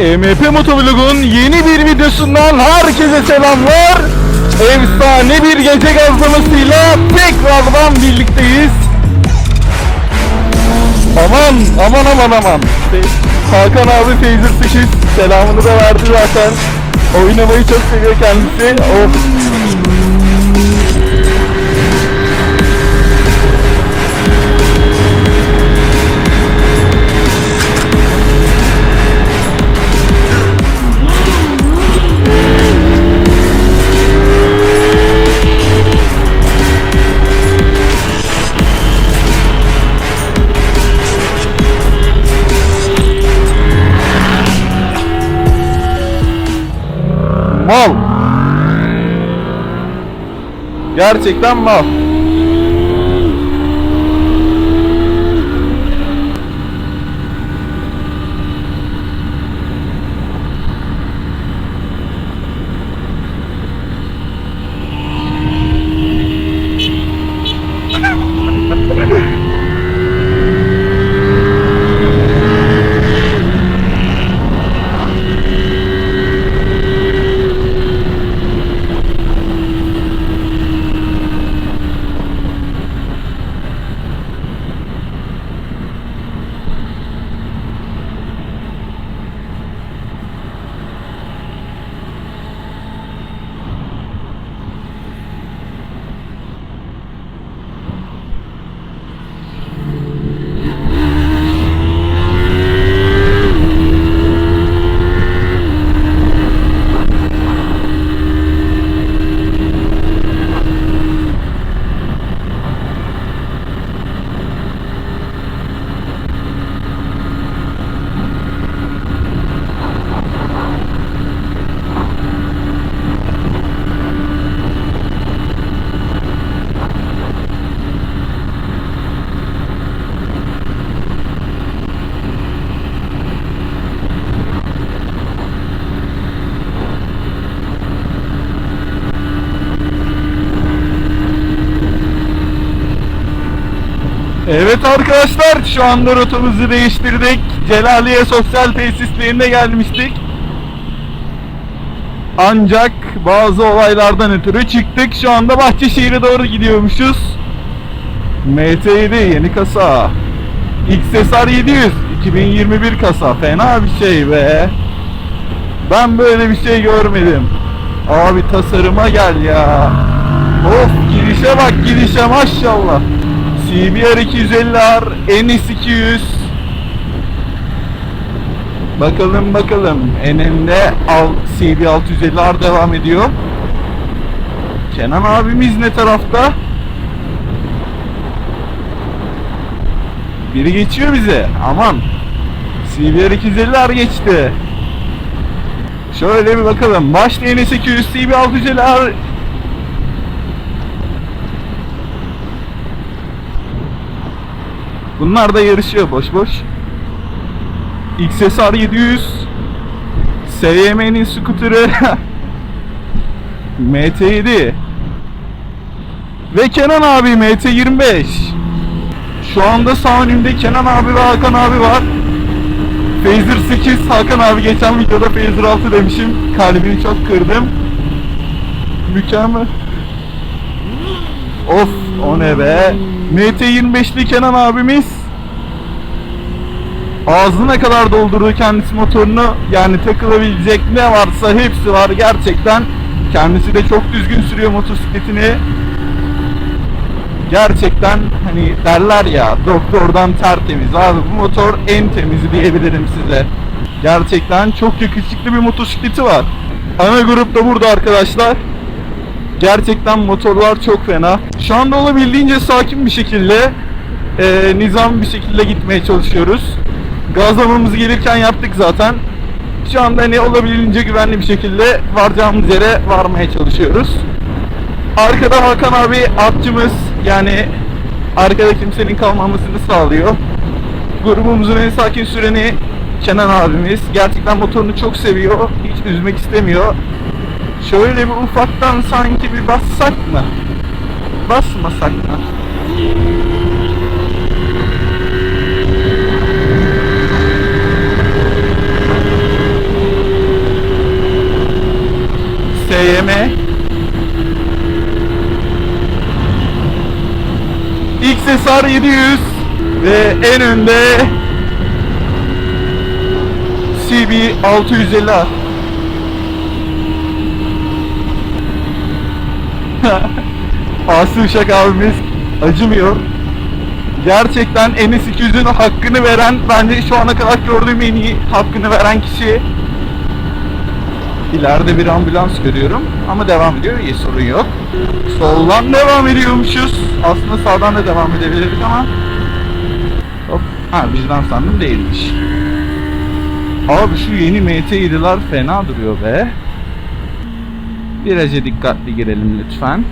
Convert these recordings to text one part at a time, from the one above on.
EMP Motovlog'un yeni bir videosundan herkese selamlar. Efsane bir gece gazlamasıyla tekrardan birlikteyiz. Aman aman aman aman. Hakan abi Phaser 8 selamını da verdi zaten. Oynamayı çok seviyor kendisi. Of. Mal. Gerçekten mal. Evet arkadaşlar şu anda rotamızı değiştirdik. Celaliye sosyal tesislerine gelmiştik. Ancak bazı olaylardan ötürü çıktık. Şu anda Bahçeşehir'e doğru gidiyormuşuz. MT7 yeni kasa. XSR 700 2021 kasa. Fena bir şey be. Ben böyle bir şey görmedim. Abi tasarıma gel ya. Of girişe bak girişe maşallah. CBR 250R, NS 200. Bakalım bakalım. Eninde al CB 650R devam ediyor. Kenan abimiz ne tarafta? Biri geçiyor bize. Aman. CBR 250R geçti. Şöyle bir bakalım. Başta NS 200, CB 650R Bunlar da yarışıyor boş boş. XSR 700 SYM'nin scooter'ı MT7 ve Kenan abi MT25 Şu anda sağ önümde Kenan abi ve Hakan abi var. Phaser 8 Hakan abi geçen videoda Phaser 6 demişim. Kalbini çok kırdım. Mükemmel. Of o ne be MT25'li Kenan abimiz ağzına kadar doldurdu kendisi motorunu. Yani takılabilecek ne varsa hepsi var gerçekten. Kendisi de çok düzgün sürüyor motosikletini. Gerçekten hani derler ya doktordan tertemiz abi. Bu motor en temizi diyebilirim size. Gerçekten çok yakışıklı bir motosikleti var. Ana grup da burada arkadaşlar Gerçekten motorlar çok fena. Şu anda olabildiğince sakin bir şekilde e, nizam bir şekilde gitmeye çalışıyoruz. Gazlamamızı gelirken yaptık zaten. Şu anda hani olabildiğince güvenli bir şekilde varacağımız yere varmaya çalışıyoruz. Arkada Hakan abi atçımız yani arkada kimsenin kalmamasını sağlıyor. Grubumuzun en sakin süreni Kenan abimiz. Gerçekten motorunu çok seviyor. Hiç üzmek istemiyor. Şöyle bir ufaktan sanki bir bassak mı? Basmasak mı? SYM XSR 700 ve en önde CB 650 Aslı Uşak abimiz acımıyor. Gerçekten NS200'ün hakkını veren, bence şu ana kadar gördüğüm en iyi hakkını veren kişi. İleride bir ambulans görüyorum ama devam ediyor, iyi sorun yok. Soldan devam ediyormuşuz. Aslında sağdan da devam edebilirdik ama Hop. Ha vicdan sandım değilmiş. Abi şu yeni MT7'ler fena duruyor be. Viraja dikkatli girelim lütfen.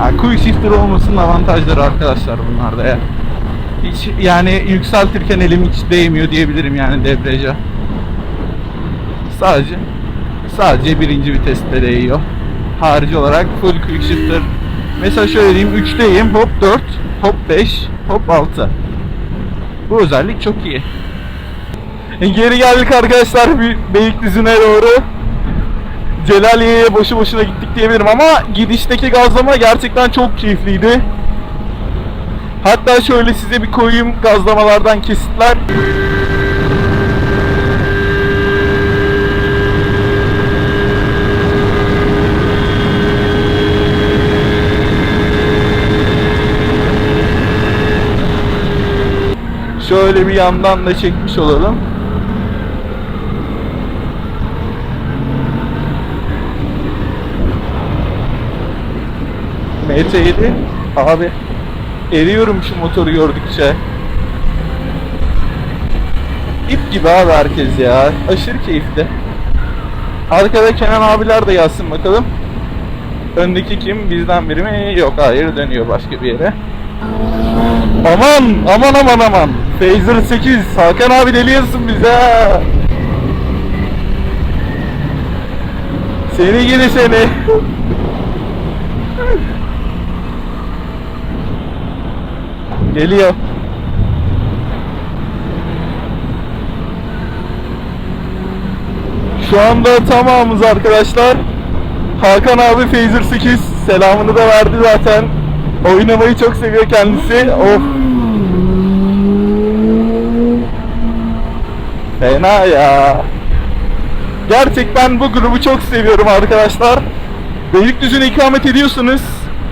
Ha, quick shifter olmasının avantajları arkadaşlar bunlarda ya. Hiç yani yükseltirken elim hiç değmiyor diyebilirim yani debriyaja. Sadece sadece birinci viteste değiyor. Harici olarak full quick shifter. Mesela şöyle diyeyim 3'teyim hop 4, hop 5, hop 6. Bu özellik çok iyi. E, Geri geldik arkadaşlar Beylikdüzü'ne doğru. Celaliye'ye boşu boşuna gittik diyebilirim ama gidişteki gazlama gerçekten çok keyifliydi. Hatta şöyle size bir koyayım gazlamalardan kesitler. Şöyle bir yandan da çekmiş olalım. MT7 abi eriyorum şu motoru gördükçe. İp gibi abi herkes ya. Aşırı keyifli. Arkada Kenan abiler de yazsın bakalım. Öndeki kim? Bizden biri mi? Yok hayır dönüyor başka bir yere. Aman aman aman aman. Phaser 8 Hakan abi deliyorsun bize. Seni gidi seni. Geliyor. Şu anda tamamız arkadaşlar. Hakan abi Phaser 8 selamını da verdi zaten. Oynamayı çok seviyor kendisi. Of. Fena ya. Gerçekten bu grubu çok seviyorum arkadaşlar. Beylikdüzü'ne ikamet ediyorsunuz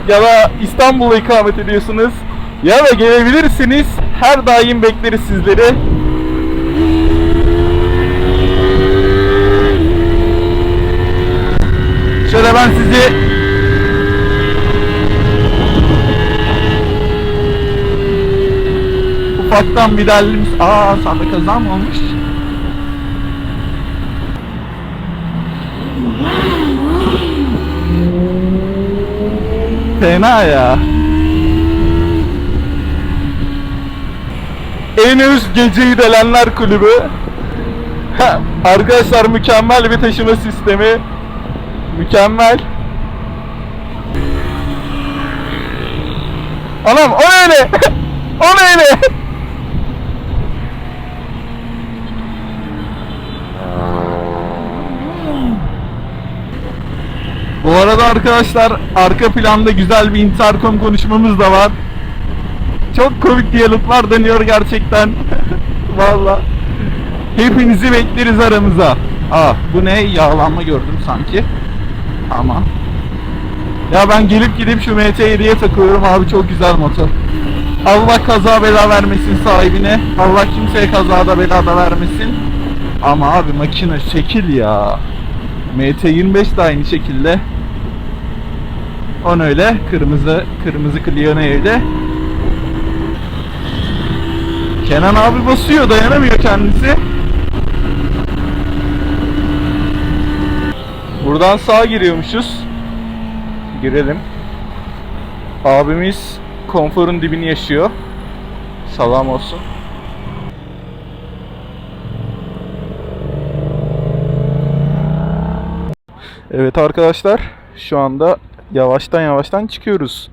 ya da İstanbul'a ikamet ediyorsunuz ya da gelebilirsiniz. Her daim bekleriz sizleri. Şöyle ben sizi ufaktan bir derlim. Aa sende kaza olmuş? Fena ya. En üst geceyi delenler kulübü. Arkadaşlar mükemmel bir taşıma sistemi. Mükemmel. Anam o öyle? o öyle? Bu arada arkadaşlar arka planda güzel bir intercom konuşmamız da var. Çok komik diyaloglar dönüyor gerçekten. Valla. Hepinizi bekleriz aramıza. Aa bu ne? Yağlanma gördüm sanki. Ama. Ya ben gelip gidip şu MT7'ye takıyorum abi çok güzel motor. Allah kaza bela vermesin sahibine. Allah kimseye kazada bela da vermesin. Ama abi makine şekil ya. MT25 de aynı şekilde. On öyle. Kırmızı kırmızı Clio evde. Kenan abi basıyor dayanamıyor kendisi. Buradan sağa giriyormuşuz. Girelim. Abimiz konforun dibini yaşıyor. Salam olsun. Evet arkadaşlar şu anda yavaştan yavaştan çıkıyoruz.